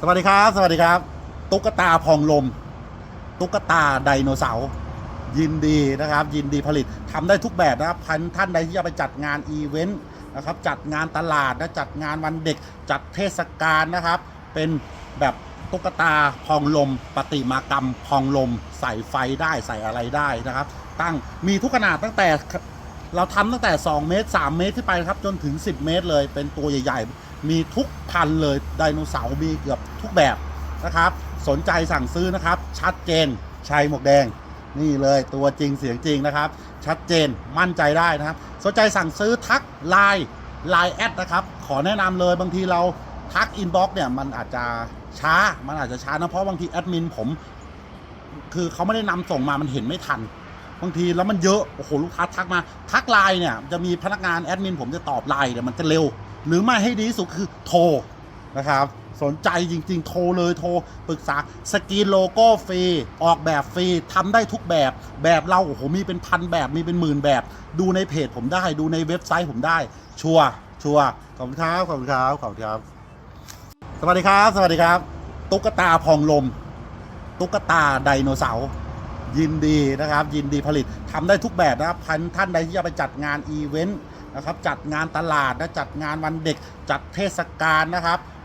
สวัสดีครับ สวัสดีครับ ตุ๊กตาพองลม ตุ๊กตาไดโนเสาร์ยินดีนะครับ ยินดีผลิตทำได้ทุกแบบนะครับพันท่านใดที่จะไปจัดงานอีเวนต์นะครับ จัดงานตลาดนะจัดงานวันเด็ก จัดเทศกาลนะครับ เป็นแบบตุ๊กตาพองลมปฏิมากรรมพองลม ใส่ไฟได้ใส่อะไรได้นะครับ ตั้งมีทุกขนาดตั้งแต่ เราทำตั้งแต่ 2 เมตร 3 เมตรขึ้นไปครับ จนถึง 10 เมตรเลย เป็นตัวใหญ่ๆ มีทุกพันเลยไดโนเสาร์มีเกือบทุกแบบนะครับ สนใจสั่งซื้อนะครับ ชัดเจนชัยหมวกแดง นี่เลยตัวจริงเสียงจริงนะครับ ชัดเจนมั่นใจได้นะครับ สนใจสั่งซื้อทักไลน์ไลน์แอดนะครับ ขอแนะนำเลยบางทีเราทักอินบ็อกซ์เนี่ยมันอาจจะช้า มันอาจจะช้านะเพราะบางทีแอดมินผม คือเขาไม่ได้นำส่งมามันเห็นไม่ทัน บางทีแล้วมันเยอะ โอ้โห ลูกค้าทักมา ทักไลน์เนี่ย จะมีพนักงานแอดมินผมจะตอบไลน์เนี่ยมันจะเร็ว หรือไม่ให้ดีสุดคือโทรนะครับ สนใจจริง ๆ โทรเลยโทรปรึกษาสกีนโลโก้ฟรี ออกแบบฟรีทำได้ทุกแบบ แบบเราโอ้โหมีเป็นพันแบบมีเป็นหมื่นแบบ ดูในเพจผมได้ดูในเว็บไซต์ผมได้ ชัวร์ชัวร์ขอบคุณครับขอบคุณครับขอบคุณครับ สวัสดีครับ สวัสดีครับ ตุ๊กตาพองลม ตุ๊กตาไดโนเสาร์ ยินดีนะครับ ยินดีผลิตทำได้ทุกแบบนะครับพันท่านใดที่จะไปจัดงานอีเวนต์นะครับจัดงานตลาดนะจัดงานวันเด็กจัดเทศกาลนะครับ